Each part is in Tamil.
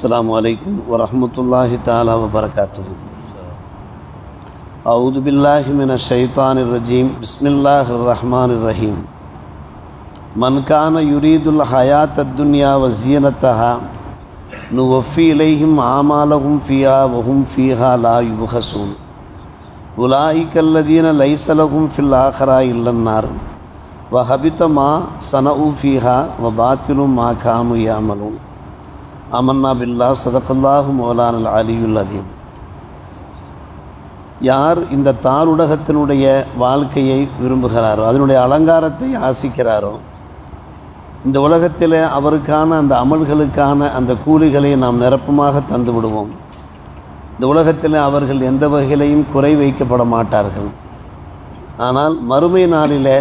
السلام عليكم ورحمة الله تعالى وبركاته. أعوذ بالله من الشيطان الرجيم. بسم الله الرحمن الرحيم. من كان يريد الحياة الدنيا وزينتها نوفي إليهم اعمالہم فيها وهم فيها لا يبخسون. أولئك الذين ليس لهم في الآخرة إلا النار. وحبط ما صنعوا فيها وباطل ما كانوا يعملون. அமன்னா பில்லா சதகல்லாஹு மோலானல் அலியுல் அதீம் யார் இந்த தாருலகத்தினுடைய வாழ்க்கையை விரும்புகிறாரோ அதனுடைய அலங்காரத்தை ஆசிக்கிறாரோ இந்த உலகத்தில் அவருக்கான அந்த அமல்களுக்கான அந்த கூலிகளை நாம் நிரப்பமாக தந்து விடுவோம். இந்த உலகத்தில் அவர்கள் எந்த வகையிலையும் குறை வைக்கப்பட மாட்டார்கள். ஆனால் மறுமை நாளில்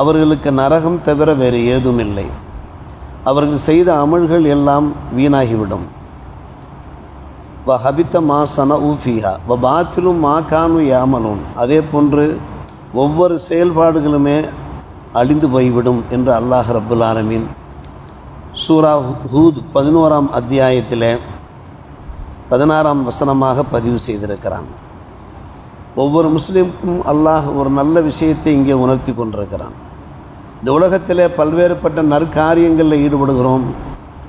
அவர்களுக்கு நரகம் தவிர வேறு ஏதும் இல்லை அவர்கள் செய்த அமல்கள் எல்லாம் வீணாகிவிடும். வ ஹபித்த மா சன ஊஃபிஹா வ பாத்திலும் மா கானு யாமலும் அதே போன்று ஒவ்வொரு செயல்பாடுகளுமே அழிந்து போய்விடும் என்று அல்லாஹ் ரபுல் ஆலமீன் சூரா ஹூத் பதினோராம் அத்தியாயத்தில் பதினாறாம் வசனமாக பதிவு செய்திருக்கிறான். ஒவ்வொரு முஸ்லீமுக்கும் அல்லாஹ் ஒரு நல்ல விஷயத்தை இங்கே உணர்த்தி கொண்டிருக்கிறான். இந்த உலகத்தில் பல்வேறுபட்ட நற்காரியங்களில் ஈடுபடுகிறோம்.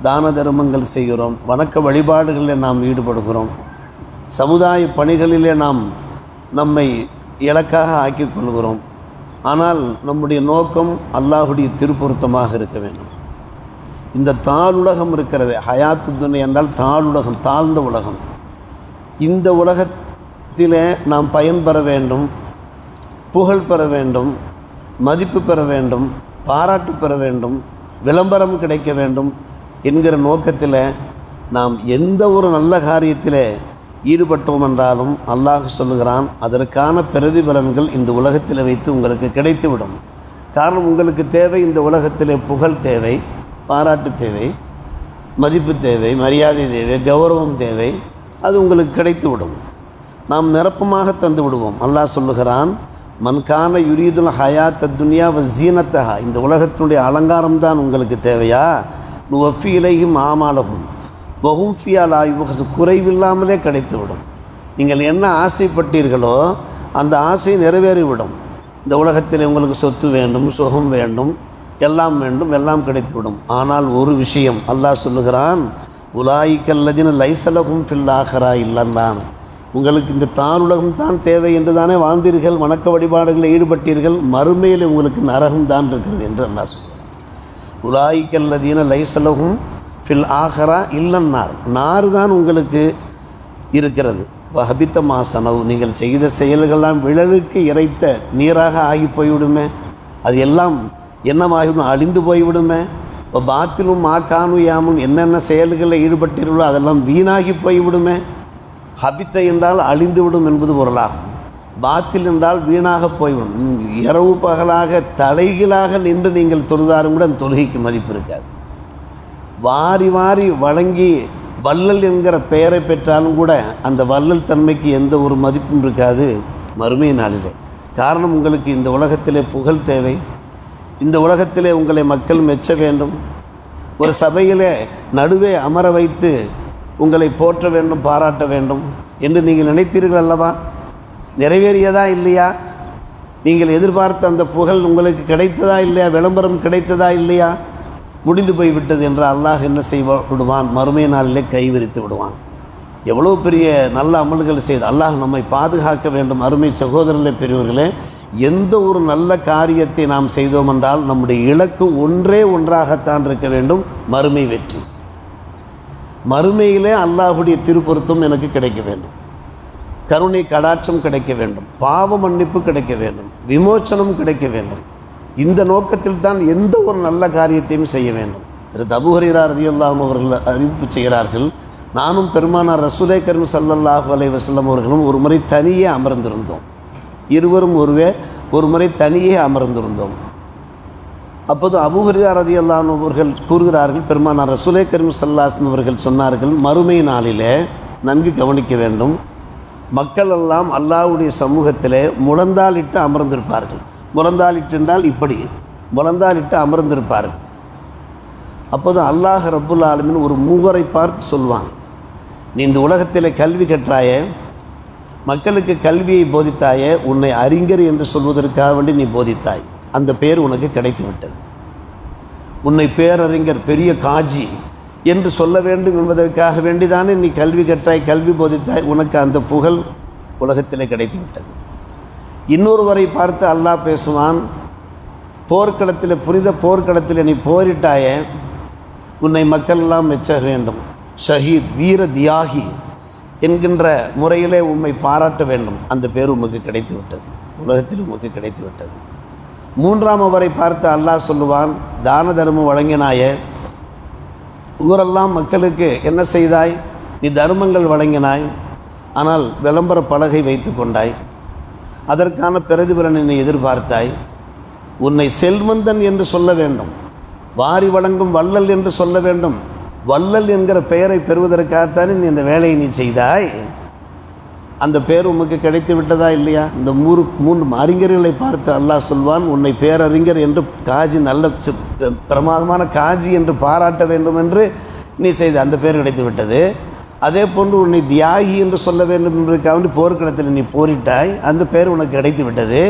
தான தர்மங்கள் செய்கிறோம். வணக்க வழிபாடுகளில் நாம் ஈடுபடுகிறோம். சமுதாய பணிகளிலே நாம் நம்மை இலக்காக ஆக்கிக் கொள்கிறோம். ஆனால் நம்முடைய நோக்கம் அல்லாஹுடைய திருப்பொருத்தமாக இருக்க வேண்டும். இந்த தாளுலகம் இருக்கிறது. ஹயாத்து துணை என்றால் தாளுலகம் தாழ்ந்த உலகம். இந்த உலகத்திலே நாம் பயன்பெற வேண்டும் புகழ் பெற வேண்டும் மதிப்பு பெற வேண்டும் பாராட்டு பெற வேண்டும் விளம்பரம் கிடைக்க வேண்டும் என்கிற நோக்கத்தில் நாம் எந்த ஒரு நல்ல காரியத்தில் ஈடுபட்டோம் என்றாலும் அல்லாஹ் சொல்லுகிறான் அதற்கான பிரதிபலன்கள் இந்த உலகத்தில் வைத்து உங்களுக்கு கிடைத்துவிடும். காரணம் உங்களுக்கு தேவை இந்த உலகத்தில் புகழ் தேவை பாராட்டு தேவை மதிப்பு தேவை மரியாதை தேவை கௌரவம் தேவை அது உங்களுக்கு கிடைத்துவிடும். நாம் நிரப்பமாக தந்து விடுவோம் அல்லாஹ் சொல்லுகிறான் மன்கான யுரீதுல் ஹயாத் துன்யா வ ஜீனத்தஹா. இந்த உலகத்தினுடைய அலங்காரம் தான் உங்களுக்கு தேவையா? நுவஃபி இலையும் ஆமாலகும் வகும் ஃபியால் ஆய்வு குறைவில்லாமலே கிடைத்துவிடும். நீங்கள் என்ன ஆசைப்பட்டீர்களோ அந்த ஆசை நிறைவேறிவிடும். இந்த உலகத்தில் உங்களுக்கு சொத்து வேண்டும் சுகம் வேண்டும் எல்லாம் வேண்டும் எல்லாம் கிடைத்துவிடும். ஆனால் ஒரு விஷயம் அல்லாஹ் சொல்லுகிறான் உலாய்க்கல்லதின லைசலகும் ஃபில்லாகரா இல்லல்லான். உங்களுக்கு இந்த தானுலகம் தான் தேவை என்று தானே வாழ்ந்தீர்கள் வணக்க வழிபாடுகளில் ஈடுபட்டீர்கள் மறுமையில் உங்களுக்கு நரகம் தான் இருக்கிறது என்று அல்லாஹ் சொல்கிறார் உலாய்க்கல்லதீன லைசலகும் ஃபில் ஆஹரா இல்லன்னார். நார் தான் உங்களுக்கு இருக்கிறது. ஹபித்த மாசனவு நீங்கள் செய்த செயல்கள்லாம் விழலுக்கு இறைத்த நீராக ஆகி போய்விடுமே. அது எல்லாம் என்னமாகிவிடும் அழிந்து போய்விடுமே. இப்போ பாத்திலும் மாக்கானு யாமும் என்னென்ன செயல்களில் ஈடுபட்டீர்களோ அதெல்லாம் வீணாகி போய்விடுமே. ஹபித்த என்றால் அழிந்துவிடும் என்பது பொருளாகும். பாத்தில் என்றால் வீணாக போய்விடும். இரவு பகலாக தலைகீழாக நின்று நீங்கள் தொழுதாரும் கூட அந்த தொழுகைக்கு மதிப்பு இருக்காது. வாரி வாரி வழங்கி வள்ளல் என்கிற பெயரை பெற்றாலும் கூட அந்த வள்ளல் தன்மைக்கு எந்த ஒரு மதிப்பும் இருக்காது மறுமை நாளிலே. காரணம் உங்களுக்கு இந்த உலகத்திலே புகழ் தேவை. இந்த உலகத்திலே உங்களை மக்கள் மெச்ச வேண்டும். ஒரு சபையிலே நடுவே அமர வைத்து உங்களை போற்ற வேண்டும் பாராட்ட வேண்டும் என்று நீங்கள் நினைத்தீர்கள் அல்லவா? நிறைவேறியதா இல்லையா? நீங்கள் எதிர்பார்த்த அந்த புகழ் உங்களுக்கு கிடைத்ததா இல்லையா? விளம்பரம் கிடைத்ததா இல்லையா? முடிந்து போய்விட்டது என்று அல்லாஹ் என்ன செய்வ? விடுவான். மறுமை நாளிலே கைவிரித்து விடுவான். எவ்வளோ பெரிய நல்ல அமல்கள் செய்து அல்லாஹ் நம்மை பாதுகாக்க வேண்டும். அருமை சகோதரர்களே பெரியவர்களே எந்த ஒரு நல்ல காரியத்தை நாம் செய்தோம் என்றால் நம்முடைய இலக்கு ஒன்றே ஒன்றாகத்தான் இருக்க வேண்டும். மறுமை வெற்றி. மறுமையிலே அல்லாஹுடைய திருப்பொருத்தம் எனக்கு கிடைக்க வேண்டும். கருணை கடாட்சம் கிடைக்க வேண்டும். பாவ மன்னிப்பு கிடைக்க வேண்டும். விமோச்சனம் கிடைக்க வேண்டும். இந்த நோக்கத்தில் தான் எந்த ஒரு நல்ல காரியத்தையும் செய்ய வேண்டும். திரு தபுஹரிரா ரதியுல்லாம் அவர்கள் அறிவிப்பு செய்கிறார்கள் நானும் பெருமானார் ரசூலே கரும் சல்லல்லாஹு அலை வசல்லம் அவர்களும் ஒரு முறை தனியே அமர்ந்திருந்தோம். இருவரும் ஒருவே ஒரு முறை தனியே அமர்ந்திருந்தோம். அப்போது அபுஹரியா ரதி அவர்கள் கூறுகிறார்கள் பெருமானார் ரசூலே கரீம் சல்லாஸ்ன் அவர்கள் சொன்னார்கள் மறுமை நாளிலே நன்கு கவனிக்க வேண்டும். மக்கள் எல்லாம் அல்லாவுடைய சமூகத்திலே முழந்தாலிட்டு அமர்ந்திருப்பார்கள். முழந்தாலிட்டு என்றால் இப்படி முழந்தாலிட்டு அமர்ந்திருப்பார்கள். அப்போது அல்லாஹ் ரப்புல் ஆலமின் ஒரு மூவரை பார்த்து சொல்வான் நீ இந்த உலகத்தில் கல்வி கற்றாயே? மக்களுக்கு கல்வியை போதித்தாயே? உன்னை அறிஞர் என்று சொல்வதற்காக வேண்டி நீ போதித்தாய். அந்த பேர் உனக்கு கிடைத்து விட்டது உன்னை பேரறிஞர் பெரிய காஜி என்று சொல்ல வேண்டும் என்பதற்காக வேண்டிதானே நீ கல்வி கற்றாய் கல்வி போதித்தாய் உனக்கு அந்த புகழ் உலகத்திலே கிடைத்து விட்டது இன்னொருவரை பார்த்து அல்லாஹ் பேசுவான் போர்க்களத்தில் புனித போர்க்களத்தில் நீ போரிட்டாயே உன்னை மக்கள் எல்லாம் மெச்ச வேண்டும். ஷஹீத் வீர தியாகி என்கின்ற முறையிலே உண்மை பாராட்ட வேண்டும். அந்த பேர் உமக்கு கிடைத்து விட்டது உலகத்தில் உமக்கு கிடைத்து விட்டது மூன்றாம் அவரை பார்த்து அல்லாஹ் சொல்லுவான் தான தர்மம் வழங்கினாயே ஊரெல்லாம் மக்களுக்கு என்ன செய்தாய்? நீ தர்மங்கள் வழங்கினாய் ஆனால் விளம்பர பலகை வைத்து கொண்டாய். அதற்கான பிரதிபலனை நீ எதிர்பார்த்தாய். உன்னை செல்வந்தன் என்று சொல்ல வேண்டும் வாரி வழங்கும் வள்ளல் என்று சொல்ல வேண்டும். வள்ளல் என்கிற பெயரை பெறுவதற்காகத்தானே நீ இந்த வேலையை நீ செய்தாய்? அந்த பேர் உமக்கு கிடைத்து விட்டதா இல்லையா? இந்த மூறு மூன்று அறிஞர்களை பார்த்து அல்லாஹ் சொல்வான் உன்னை பேரறிஞர் என்று காஜி நல்ல பிரமாதமான காஜி என்று பாராட்ட வேண்டும் என்று நீ செய்த அந்த பேர் கிடைத்து விட்டது. அதே போன்று உன்னை தியாகி என்று சொல்ல வேண்டும் என்பதற்காக வேண்டி போர்க்களத்தில் நீ போரிட்டாய் அந்த பேர் உனக்கு கிடைத்து விட்டது.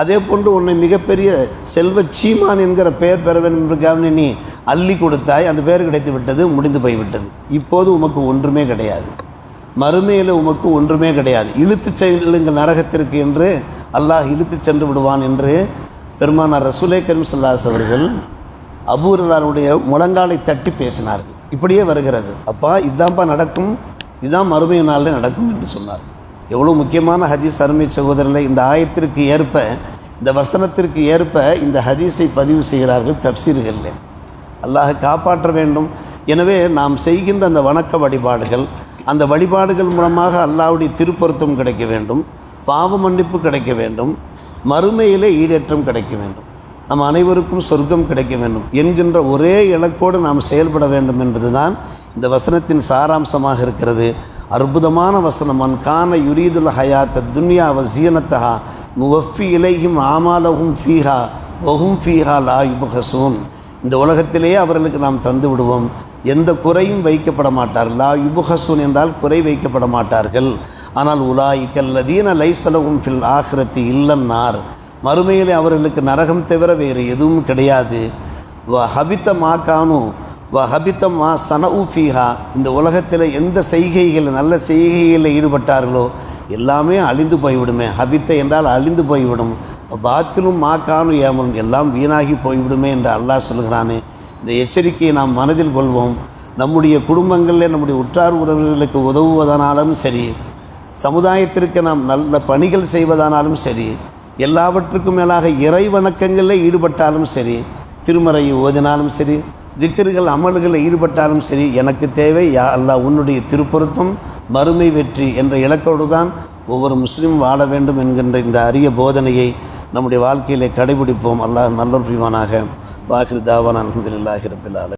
அதே போன்று உன்னை மிகப்பெரிய செல்வ சீமான் என்கிற பெயர் பெற வேண்டும் என்பதற்காக நீ அள்ளி கொடுத்தாய் அந்த பேர் கிடைத்து விட்டது முடிந்து போய்விட்டது. இப்போது உமக்கு ஒன்றுமே கிடையாது. மறுமையில் உமக்கு ஒன்றுமே கிடையாது. இழுத்துச் செல்லுங்கள் நரகத்திற்கு என்று அல்லாஹ் இழுத்துச் சென்று விடுவான் என்று பெருமானார் ரசூலே கரீம் சல்லாஸ் அவர்கள் அபூரலாருடைய முழங்காலை தட்டி பேசினார்கள் இப்படியே வருகிறது. அப்பா இதுதான்ப்பா நடக்கும். இதுதான் மறுமை நாளில் நடக்கும் என்று சொன்னார். எவ்வளோ முக்கியமான ஹதீஸ் அருமை சகோதரர்களை இந்த ஆயத்திற்கு ஏற்ப இந்த வசனத்திற்கு ஏற்ப இந்த ஹதீஸை பதிவு செய்கிறார்கள் தப்சீர்களில். அல்லாஹ் காப்பாற்ற வேண்டும். எனவே நாம் செய்கின்ற அந்த வணக்க வழிபாடுகள் அந்த வழிபாடுகள் மூலமாக அல்லாவுடைய திருப்பொருத்தம் கிடைக்க வேண்டும் பாவ மன்னிப்பு கிடைக்க வேண்டும் மறுமையிலே ஈடேற்றம் கிடைக்க வேண்டும். நம் அனைவருக்கும் சொர்க்கம் கிடைக்க வேண்டும் என்கின்ற ஒரே இலக்கோடு நாம் செயல்பட வேண்டும் என்பதுதான் இந்த வசனத்தின் சாராம்சமாக இருக்கிறது. அற்புதமான வசனம் அன் கான யுரீதுல் ஹயாத்த துன்யா வசீனத்தஹா முவஃபி இலையும் ஆமாலகும் ஃபீஹா வஹும் ஃபீஹா லா யுபஹசூன். இந்த உலகத்திலேயே அவர்களுக்கு நாம் தந்து விடுவோம். எந்த குறையும் வைக்கப்பட மாட்டார் லா யுபஹசூன் என்றால் குறை வைக்கப்பட மாட்டார்கள். ஆனால் உலாய்க்கல்லதீன லைசலவும் ஃபில் ஆஹிரத்தி இல்லன்னார். மறுமையிலே அவர்களுக்கு நரகம் தவிர வேறு எதுவும் கிடையாது. வ ஹபித்த மா கானு வ ஹபித்த மா சனஉ ஃபீஹா. இந்த உலகத்தில் எந்த செய்கைகள் நல்ல செய்கைகளில் ஈடுபட்டார்களோ எல்லாமே அழிந்து போய்விடுமே. ஹபித்த என்றால் அழிந்து போய்விடும். பாத்திலும் மா கானு எல்லாம் வீணாகி போய்விடுமே என்று அல்லாஹ் சொல்கிறானே இந்த எச்சரிக்கையை நாம் மனதில் கொள்வோம். நம்முடைய குடும்பங்களில் நம்முடைய உற்றார் உறவுகளுக்கு உதவுவதனாலும் சரி சமுதாயத்திற்கு நாம் நல்ல பணிகள் செய்வதானாலும் சரி எல்லாவற்றுக்கும் மேலாக இறை வணக்கங்களில் ஈடுபட்டாலும் சரி திருமறை ஓதினாலும் சரி திக்கர்கள் அமல்களில் ஈடுபட்டாலும் சரி எனக்கு தேவை யா அல்லாஹ் உன்னுடைய திருப்பொருத்தம் மறுமை வெற்றி என்ற இலக்கோடு தான் ஒவ்வொரு முஸ்லீம் வாழ வேண்டும் என்கின்ற இந்த அரிய போதனையை நம்முடைய வாழ்க்கையிலே கடைபிடிப்போம். அல்லாஹ் நல்லொரு புரிவானாக. வாஹிர் தாவான் அலமதுல்லாஹி